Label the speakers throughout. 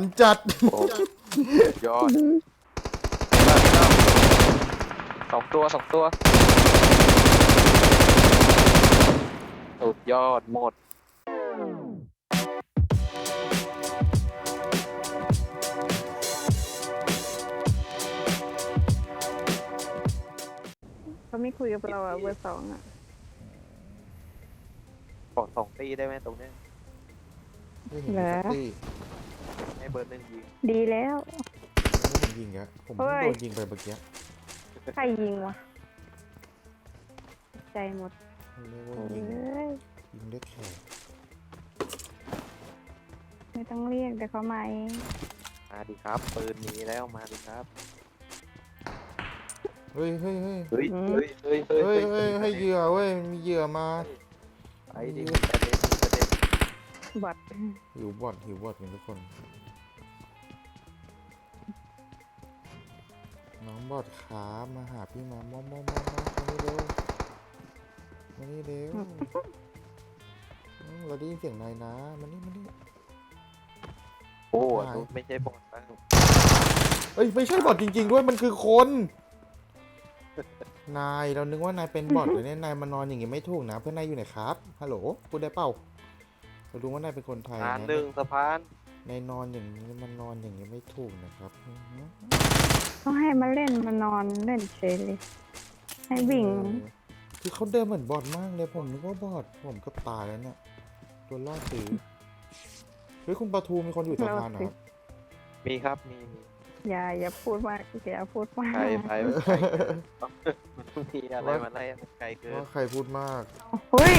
Speaker 1: มันจัด
Speaker 2: โอ้ยอดสองตัวสองตัวสุดยอดหมด
Speaker 3: เขาไม่คุยกับเราอะเบอร์สองอะ
Speaker 2: ขอสองตีได้ไหมตรงเนี้ย
Speaker 1: ไม่เห็นสักที
Speaker 2: ให้ เบอร์หนึ่งยิง
Speaker 3: ดีแล้ว
Speaker 1: ไม่เห็นยิงอะผมเพิ่ง
Speaker 3: เฮ้ย
Speaker 1: โดนยิงไปเมื่อกี้
Speaker 3: ใครยิงวะใจหมด
Speaker 1: เรียกว่า
Speaker 3: โอ้
Speaker 1: ยิง
Speaker 3: ย
Speaker 1: ยิงได้แค่
Speaker 3: ไม่ต้องเรียกเดี๋ยวเขามาเอง
Speaker 2: มาดิครับปืนมีแล้วมาดิครับ
Speaker 1: เฮ้ยเฮ้ยเฮ้ย
Speaker 2: เฮ้ยเฮ้ยเฮ้ยเฮ้
Speaker 1: เฮ้ย
Speaker 2: ย
Speaker 1: เฮ้ยให้เหยื่อเว้ยมีเหยื่อมา
Speaker 2: ไอ้ดิกระเด็นกระเด็น
Speaker 3: บอด
Speaker 1: หิวบอดหิวบอดกันทุกคน องบอดขามาหาพี่มามอมมอมมอมมานี่เร็วมานี่เร็วอืมเราได้ยินเสียงนายนะมานี่มานี่
Speaker 2: โอ้
Speaker 1: หาย
Speaker 2: นู้นไม่ใช่บอลนะ
Speaker 1: เอ้ยไม่ใช่บอทจริง ๆ ด้วยมันคือคน นายเรานึกว่านายเป็นบอทเลยเนี่ยนายมานอนอย่างงี้ไม่ถูกนะ เพื่อนนายอยู่ไหนครับฮัลโหลพูดได้เปล่าเรารู้ว่านายเป็นคนไทย
Speaker 2: อ่าน
Speaker 1: นะ
Speaker 2: หนึ่งสะพาน
Speaker 1: นายนอนอย่างนี้มันนอนอย่างนี้ไม่ถูกนะครับ
Speaker 3: ต้องให้มาเล่นมานอนเล่นเฉยเลยให้วิ่ง
Speaker 1: เออคือเขาเดินเหมือนบอทมากเลยผมนึกว่าบอทผมก็ตายแล้วเนี่ยโดนล่อซื้อเฮ้ยคุณปลาทูมีคนอยู่สะพานเหรอครับ
Speaker 2: มีครับมีมี
Speaker 3: อย่าอย่าพูดมากอย่าพูดมาก
Speaker 2: ใครไปใครเกินมันมีอะไรมาไล่ไกลเกิน
Speaker 1: ว่าใครพูดมาก
Speaker 3: เฮ้ย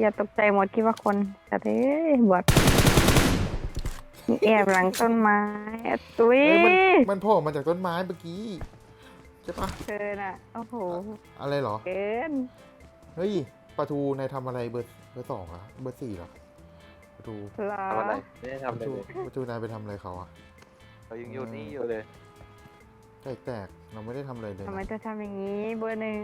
Speaker 3: อย่าตกใจหมดคิดว่าคนแต่เอ้ยบอดมี แอบหลังต้นไม้อะตุ้ย
Speaker 1: เฮ้ยมันมันโผล่มาจากต้นไม้เมื่อกี้ใช่ปะ
Speaker 3: เกินอะ โอ้โห
Speaker 1: อะไรเหรอ
Speaker 3: เกิน
Speaker 1: เฮ้ยปลาทูนายทำอะไรเบอร์เบอร์สองอะเบอร์สี่เหรอปลาทู
Speaker 3: เหรอ
Speaker 2: ทำอะไรไม่ได้
Speaker 1: ป
Speaker 2: ทำ
Speaker 1: ลา
Speaker 2: อะไร
Speaker 1: ทู
Speaker 2: เลย
Speaker 1: ปลาทูนายไปทำอะไรเขาอะ
Speaker 2: เขายังอยู่นี่อยู่เลย
Speaker 1: ไก่แตกเราไม่ได้ทำอะไรเลย
Speaker 3: ทำไม
Speaker 1: นะ
Speaker 3: จะทำอย่างนี้ เบอร์หนึ่ง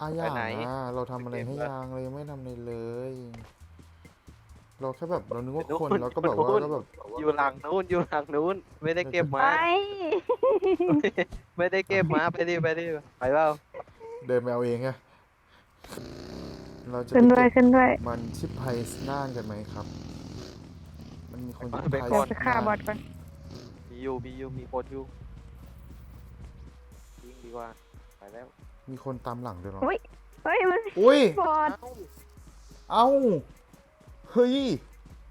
Speaker 1: อาอย่างอะเราทำอะไรให้ยังเรายังไม่ทำอะไรเลย เราแค่แบบเรานึกว่าคนเราก็แบบว่าก็แบบ
Speaker 2: อยู่หลังนู้นอยู่หลังนู้น ไม่ได้เก็บ
Speaker 3: ไป
Speaker 2: มา ไม่ได้เก็บมาไปดิไปดิไปเปล่า
Speaker 1: เดินไปเอาเองไงเราจะ
Speaker 3: ขึ้น
Speaker 1: ไป
Speaker 3: ด้วย
Speaker 1: เก็บ
Speaker 3: ขึ้นด้วย
Speaker 1: มันชิปไพส์น่านกันไหมครับ มันมีคนชิป
Speaker 2: ไป
Speaker 1: ไพ
Speaker 2: ก่
Speaker 3: เดี๋ยว
Speaker 2: อน
Speaker 1: ส์
Speaker 3: ไปฆ่าบอดก่อน
Speaker 2: มีอยู่มีอยู่มีคนอยู่ยิงดีกว่าไปแล้ว
Speaker 1: มีคนตามหลังด้วยเหรอ
Speaker 3: เฮ้ยมัน
Speaker 1: อุ้ย
Speaker 3: บอด
Speaker 1: เอ้า เฮ้ย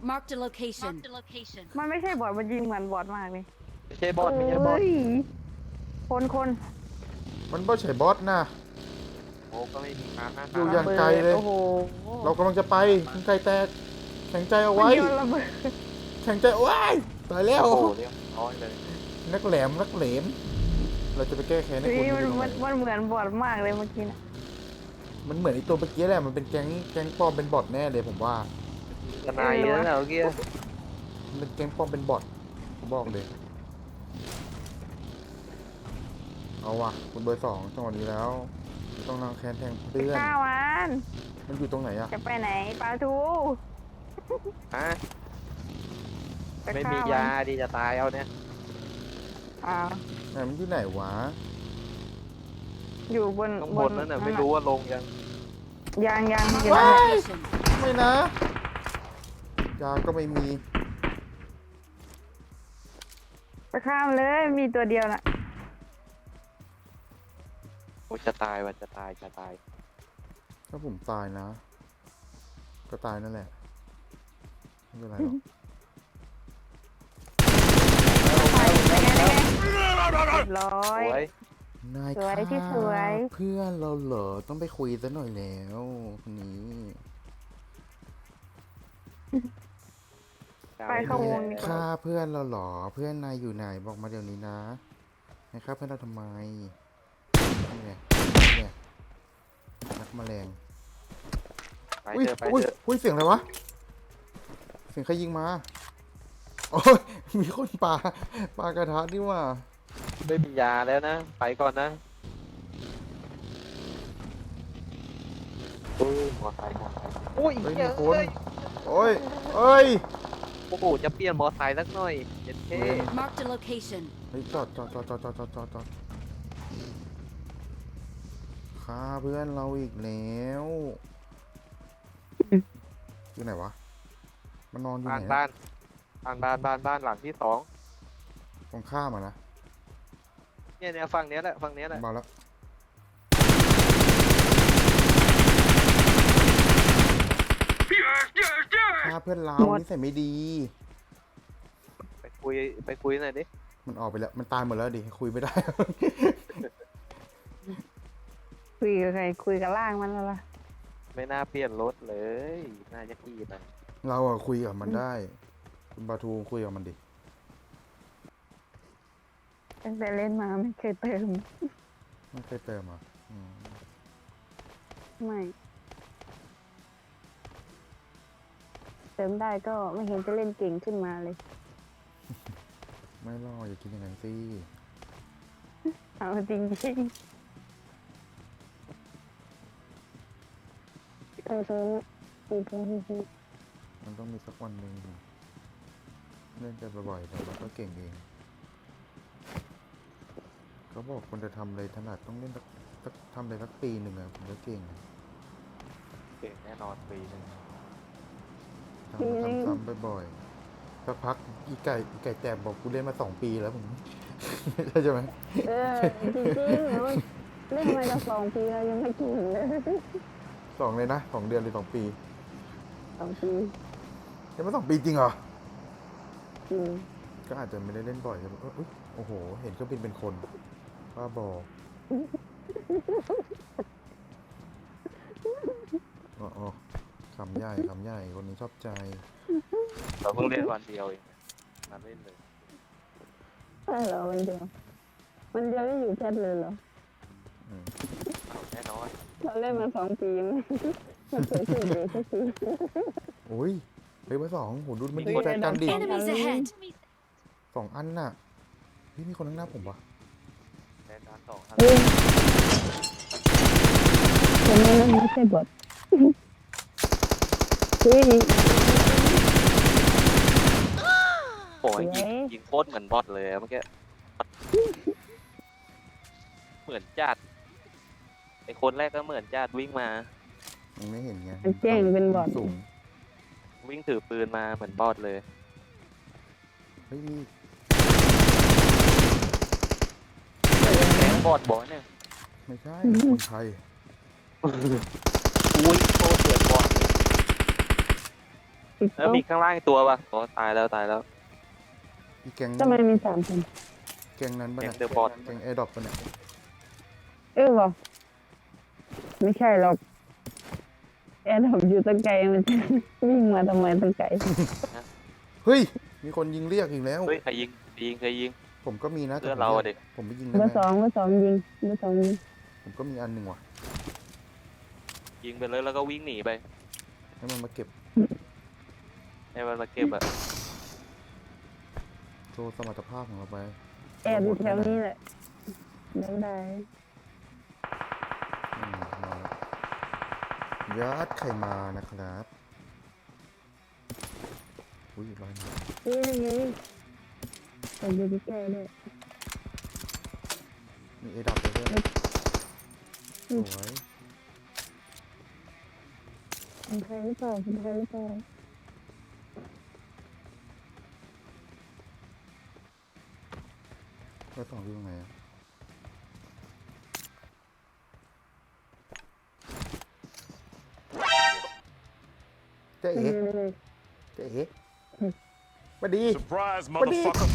Speaker 4: Marked a location. Marked a location.
Speaker 3: มันไม่ใช่บอดมันยิงเหมือนบอดมากเลย
Speaker 2: ไม่ใช่บอลไม่ใช่บอล
Speaker 3: เฮ้ยคนคน
Speaker 1: มันบ่ใช่บอสนะ
Speaker 2: โอ้ก็ไม่มีมาห้า
Speaker 1: อยู่
Speaker 2: ห้า
Speaker 1: อย่างไกลเลย
Speaker 3: โอ้โห
Speaker 1: เรากำลังจะไปคุณไก่แตก แข็งใจเอา
Speaker 3: มัน
Speaker 1: ไว้
Speaker 3: โยนระเบิด
Speaker 1: แข็งใจเอาไว้ตายแล้ว
Speaker 2: โอ้โหเรียบร้อยเลย
Speaker 1: นักแหลมนักเหลม เราจะไปแก้แค้นให้
Speaker 3: เฮ้
Speaker 1: คน
Speaker 3: ย
Speaker 1: ที่
Speaker 3: มัน
Speaker 1: อยู่ตรงไห
Speaker 3: มัน
Speaker 1: น
Speaker 3: มันเหมือนบอดมากเลยเมื่อกี้น่ะ
Speaker 1: มันเหมือนไอตัวเมื่อกี้แหละ มันเป็นแก๊งแก๊งปลอมเป็นบอทแน่เลยผมว่า
Speaker 2: ทนายเยอะแล้วเมื่อกี้
Speaker 1: มันเป็นแก๊งปลอมเป็นบอทผมบอกเลย เอาว่ะคุณเบอร์สองจังหวะนี้แล้ว ต้องนางแค้นแทงเพื่อน
Speaker 3: ฆ่ามัน
Speaker 1: มันอยู่ตรงไหนอะ
Speaker 3: จะไปไหนปลาทู
Speaker 2: ฮะ
Speaker 3: ป
Speaker 2: ไม่
Speaker 3: ฆ่
Speaker 2: มียาดีจะตายเอาเนี่ย
Speaker 3: อ้าว
Speaker 1: ไหนมันอยู่ไหนวะ
Speaker 3: อยู่บน
Speaker 2: ข้างบนนั่นน่ะไม่รู้ว่าลงยัง
Speaker 3: ยางยางอยู่
Speaker 4: Marked
Speaker 3: นั่น
Speaker 4: a
Speaker 3: แหละ
Speaker 4: location.
Speaker 1: ไม่นะ ยาก็ไม่มี
Speaker 3: ไปข้ามเลยมีตัวเดียวน่ะ
Speaker 2: โอ้จะตายว่ะจะตายจะตาย
Speaker 1: ถ้าผมตายนะ ก็ตายนั่นแหละ ไม่เป็นไรหรอก
Speaker 3: ไปไปไงไปไงเรียบร้อ
Speaker 2: ส
Speaker 3: ย
Speaker 2: วย
Speaker 1: นาย
Speaker 3: สวยที่
Speaker 1: ครับ
Speaker 3: สวย
Speaker 1: เพื่อนเราเหรอต้องไปคุยซะหน่อยแล้วคนนี้
Speaker 3: ไปเข้าวงดีกว่า
Speaker 1: ฆ่าเพื่อนเราเหรอ เพื่อนนายอยู่ไหนบอกมาเดี๋ยวนี้นะนายฆ่าเพื่อนเราทำไมนี่ไงเนี่ยนักแมลง
Speaker 2: ไป
Speaker 1: อุ้ย
Speaker 2: เถอะไป
Speaker 1: อุ้ย
Speaker 2: เถอะ
Speaker 1: อุ้ยเสียงอะไรวะ เสียงใครยิงมา โอ้ยมีคนปาปากระทะนี่ว่า
Speaker 2: ไม่มียาแล้วนะ ไปก่อนนะโอ้ยมอไซค์มอไซค์โอ้ย
Speaker 1: เฮ้ย
Speaker 2: เหี้
Speaker 1: มี
Speaker 2: ย
Speaker 1: คน
Speaker 2: เอ้ย
Speaker 1: โอ้ยเอ้ย
Speaker 2: โอ้โหจะเปลี่ยนมอไซค์สักหน่อยเจ็ดเท่
Speaker 4: Marked a location.
Speaker 1: เฮ้ยจอดจอดจอดจอดจอดจอดจอดจอดฆ่าเพื่อนเราอีกแล้วอยู่ไหนวะ มันนอนอยู่
Speaker 2: บ้า
Speaker 1: ไห
Speaker 2: น
Speaker 1: น
Speaker 2: บ้า
Speaker 1: อะ
Speaker 2: นบ้านบ้านบ้านบ้านหลังที่สอง
Speaker 1: ตรงข้ามอะนะ
Speaker 2: เนี่ยเนี่ยฝั่งเนี้ยแหละฝั่งเนี้ยแหละ
Speaker 1: มาแล้วฆ่า เพื่อนเรา
Speaker 3: หมด
Speaker 1: นิสัยไม่ดี
Speaker 2: ไปคุยไปคุยหน่อยดิ
Speaker 1: มันออกไปแล้ว มันตายหมดแล้วดิ คุยไม่ได้
Speaker 3: คุยกับใครคุยกับล่างมันแล้วล่ะ
Speaker 2: ไม่น่าเปลี่ยนรถเลยน่าจะขี่นะ
Speaker 1: เราอะคุยกับมันได้คุณบาทูคุยกับมันดิ
Speaker 3: ตั้งแต่เล่นมาไม่เคยเติม
Speaker 1: ไม่เคยเติมอะอืม
Speaker 3: ไม่ เติมได้ก็ไม่เห็นจะเล่นเก่งขึ้นมาเลย
Speaker 1: ไม่รออย่าคิดอย่างนั้นสิ
Speaker 3: เอาจริงจริงเออเติมจริงจริงจริง
Speaker 1: มันต้องมีสักวันหนึ่งเล่นกันบ่อยๆแต่เราก็เก่งเองเขาบอกคนจะทำอะไรถนัดต้องเล่นสักสักทำอะไรสักปีหนึ่งอะผมจะเก่ง
Speaker 2: เก่งแน่นอนปีหนึง
Speaker 1: ทำซ้ำๆบ่อยๆสักพักอีไก่อีไก่แจมบอกกูเล่นมาสองปีแล้วผม ใช่ไหม
Speaker 3: เออจริงจริงๆแล้วเล่นมาจะสองปีแล้วยังไม่เก่งเลย
Speaker 1: สองเลยนะสองเดือนหรือสองปี
Speaker 3: สองปี
Speaker 1: เล่นมาสองปีจริงเหรอ
Speaker 3: จริง
Speaker 1: ก็อาจจะไม่ได้เล่นบ่อยใช่ไหมเอ้ยอุ๊ยโอ้โห เห็นเครื่องบินเป็นคนบ้าบออ๋ออ๋อ คำใหญ่คำใหญ่คนนี้ชอบใจ
Speaker 2: เราเพิ่งเล่นวันเดียวเองมาเล่นเลย
Speaker 3: ใช่เหรอวันเดียววันเดียวได้อยู่แชทเลยเหรอ
Speaker 1: อืม
Speaker 2: เอาแน่นอน
Speaker 3: เราเล่นมาสองปีไม่ไม่เคยขึ้นเลยสักที
Speaker 1: โอ้ยเฮ้ยมาสองโหดูมัน
Speaker 3: เฮ้
Speaker 1: ดี
Speaker 3: ย
Speaker 1: ใจกันดิ
Speaker 4: Enemies ahead.
Speaker 1: สองอันน่ะเฮ้ยมีคนข้างหน้าผมวะ
Speaker 2: แน่นอนสองอัน
Speaker 3: เฮ้ยผมไม่ไม่ใช่บท เฮ้ย
Speaker 2: โอ้ยยิง
Speaker 3: เฮ้ย
Speaker 2: ยิงโคตรเหมือนบอทเลยอะเมื่อกี้ เหมือนจัดไอคนแรกก็เหมือนจัดวิ่งมา
Speaker 1: มันไม่เห็นไง
Speaker 3: มันแจ้งเป็นบอท
Speaker 1: สูง
Speaker 2: วิ่งถือปืนมาเหมือนบอทเลย
Speaker 1: เฮ้ยมี
Speaker 2: แก๊งบอทบอทเนี่ย
Speaker 1: ไม่ใช่คนไทย
Speaker 2: อุ้ยโคตรเดือดบอทเลย
Speaker 3: อีก
Speaker 2: แล้ว
Speaker 3: ต้อง
Speaker 2: มีข้างล่างอีกตัวป่ะอ๋อตายแล้วตายแล้ว
Speaker 1: อีแก๊ง
Speaker 3: ทำไมมีสามคน
Speaker 1: แก๊งนั้นปะ
Speaker 2: แก๊
Speaker 1: เนี่
Speaker 2: ง
Speaker 1: ย
Speaker 2: เดอะบอท
Speaker 1: แก๊งแอร์ดรอปปะเนี่ย
Speaker 3: เออวะไม่ใช่หรอกแอดผมอยู่ตั้งไกลมันจะวิ่งมาทำไมตั้งไกล
Speaker 1: เฮ้ย มีคนยิงเรียกอีกแล้ว
Speaker 2: เฮ้ยใครยิงยิงใครยิง
Speaker 1: ผมก็มีนะ
Speaker 2: เพื่อน
Speaker 1: แต่
Speaker 2: เรา
Speaker 1: ผม
Speaker 2: อะ
Speaker 1: เรี
Speaker 2: ดิ
Speaker 1: ยกผมไปยิง
Speaker 3: เบ
Speaker 1: ได้
Speaker 3: อ
Speaker 1: ไหม
Speaker 3: ร์สองเบอร์สองยิงเบอร์สองยิง
Speaker 1: ผมก็มีอันหนึ่งว่ะ
Speaker 2: ยิงไปเลยแล้วก็วิ่งหนีไป
Speaker 1: ให้มันมาเก็บ
Speaker 2: ให้มันมาเก็บอะ
Speaker 1: โชว์สมรรถภาพของเราไป
Speaker 3: แอบอยู่แถวนี้แหละได้ได้
Speaker 1: อืมมาแล้วยัดไข่มานะครับอุ้ยร้อยนัด
Speaker 3: นี่ยังไงผมอยู่ใกล้ๆเลย
Speaker 1: มีเอดับไปด้วย
Speaker 3: อืม
Speaker 1: สวย
Speaker 3: คนไทยหรือเปล่าคนไทยหรือเปล่า
Speaker 1: แล้วสองอยู่ตรงไหนอะเจ๊เอ๋
Speaker 3: ไม่เลย
Speaker 1: เจ๊เอ๋มาดี
Speaker 5: Surprise,
Speaker 1: What do you-
Speaker 5: motherfucker.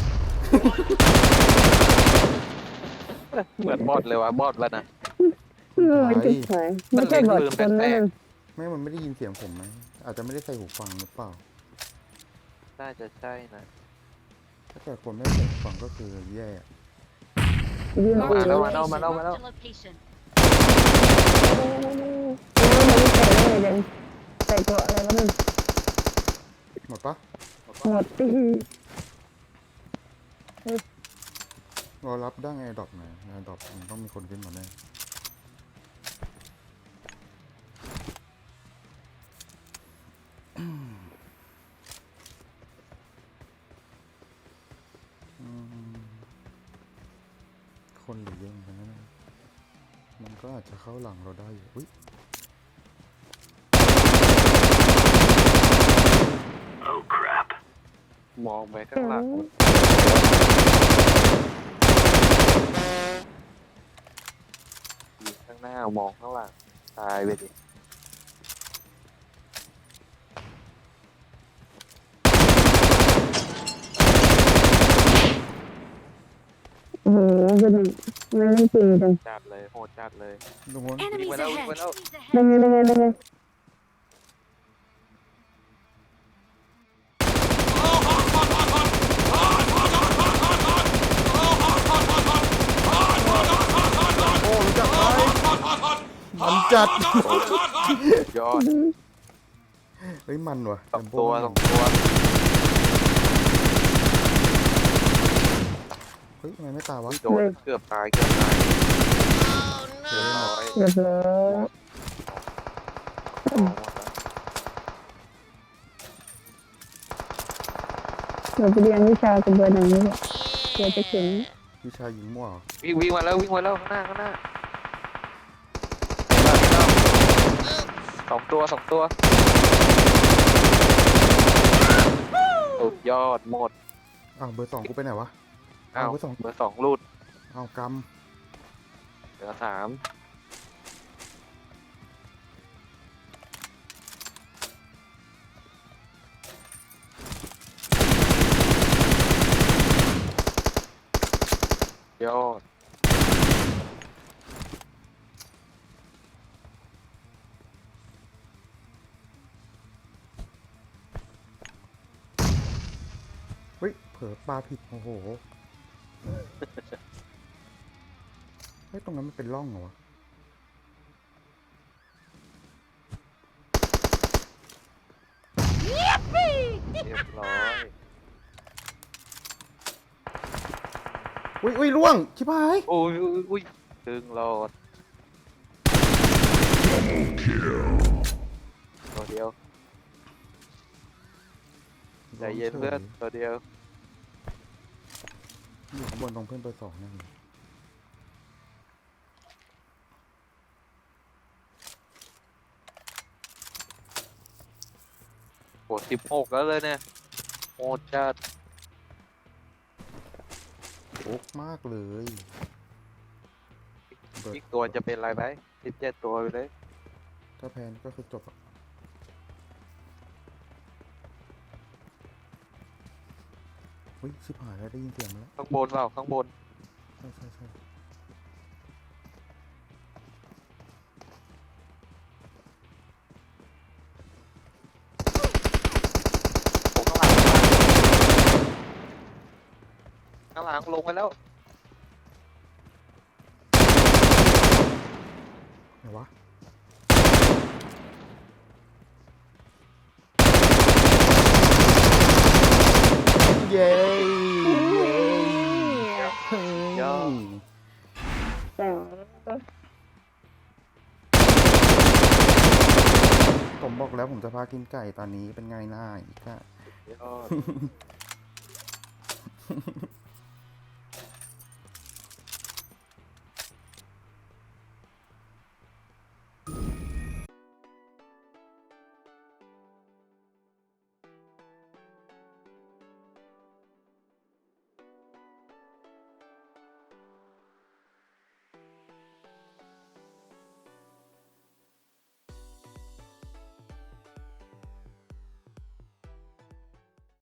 Speaker 2: เหมือนบอทเลยวะบอทแล้วนะ
Speaker 3: เออจุดหายไม่ใช่บอดคนนั่น
Speaker 1: ไม่มันไม่ได้ยินเสียงผมไหมอาจจะไม่ได้ใส่หูฟังหรือเปล่า
Speaker 2: น่าจะใช่นะ
Speaker 1: ถ้าเกิดคนไม่ใส่หูฟังก็คือแย่
Speaker 2: วิ่
Speaker 3: ง
Speaker 2: มาแล้วมาแล้วมาแล้ว
Speaker 3: มาแล้วใส่ตัวอะไรบ้าง
Speaker 1: หมดปะ
Speaker 3: หมดตีเรา
Speaker 1: รับได้ไงดอกไหนดอกมันต้องมีคนขึ้นมาแน่าจจะเข้าหลังเราได้อยู่อุ้ย
Speaker 2: มองไปข้างหลังยิงข้างหน้ามองข้างหลังตายไปดิ
Speaker 3: โอ้โหเป็นมันไม่จริงจัง
Speaker 2: จัดเลยโหดจัดเลย
Speaker 1: ตรงนู้น
Speaker 4: Enemies
Speaker 2: Well,
Speaker 4: ahead.
Speaker 2: well, well.
Speaker 3: ยังไงยังไงยังไง
Speaker 1: โอ้รู้จักไหมมันจัด
Speaker 2: ยอด
Speaker 1: เฮ้ยมันว่ะ
Speaker 2: สองตัวสองตัว
Speaker 1: เฮ้ยทำไมไม่ตายวะ
Speaker 2: โดนเกือบตายเกือบตายเรียบร้อย
Speaker 3: เรียบร้อย
Speaker 2: มองหมดแล้ว
Speaker 3: เราไปเรียนวิชากับเบอร์หนังนี่แหละเดี๋ยวจะเก่ง
Speaker 1: วิชายิงมั่วเหรอ
Speaker 2: วิ่งวิ่งมาแล้ววิ่งมาแล้วข้างหน้าข้างหน้าสองตัวสองตัวสุดยอดหมด
Speaker 1: อ้าวเบอร์สองกูไปไหนวะ
Speaker 2: อ้าว
Speaker 1: เบอร์สอง
Speaker 2: เบอร์สองรูด
Speaker 1: อ้าวก
Speaker 2: เหลือสามยอดำ
Speaker 1: เฮ้ย เผลอปลาผิด โอ้โห เฮ้ยตรงนั้นมันเป็นร่องเหรอวะ
Speaker 2: เรียบร้อย
Speaker 1: อุ้ยอุ้ยล่วงชิบหาย
Speaker 2: อุ้ยอุ้ยอุ้ยถึงรอดตัวเดียวใจเย็นเพื่อนตัวเดียว
Speaker 1: อยู่ข้างบนตรงเพื่อนเบอร์สองนั่นเลย
Speaker 2: โหสิบหกแล้วเลยเนี่ยโหดจัด
Speaker 1: โอ๊กมากเลยเบอร์
Speaker 2: อีกตัวจะเป็นอะไรไหมสิบเจ็ดตัวไปเลย
Speaker 1: ถ้าแพนก็คือจบอะ อุ้ยชิบหายแล้วได้ยินเสียงมาแล้ว
Speaker 2: ข้างบนเปล่าข้างบน
Speaker 1: ใช่ใช่ใช่
Speaker 2: ผมข้างหลังข้างหลังลงไปแล้ว
Speaker 1: ไหนวะเย้ กแล้วผมจะพากินไก่ตอนนี้เป็นไงล่ะอีกอะ
Speaker 2: ยอด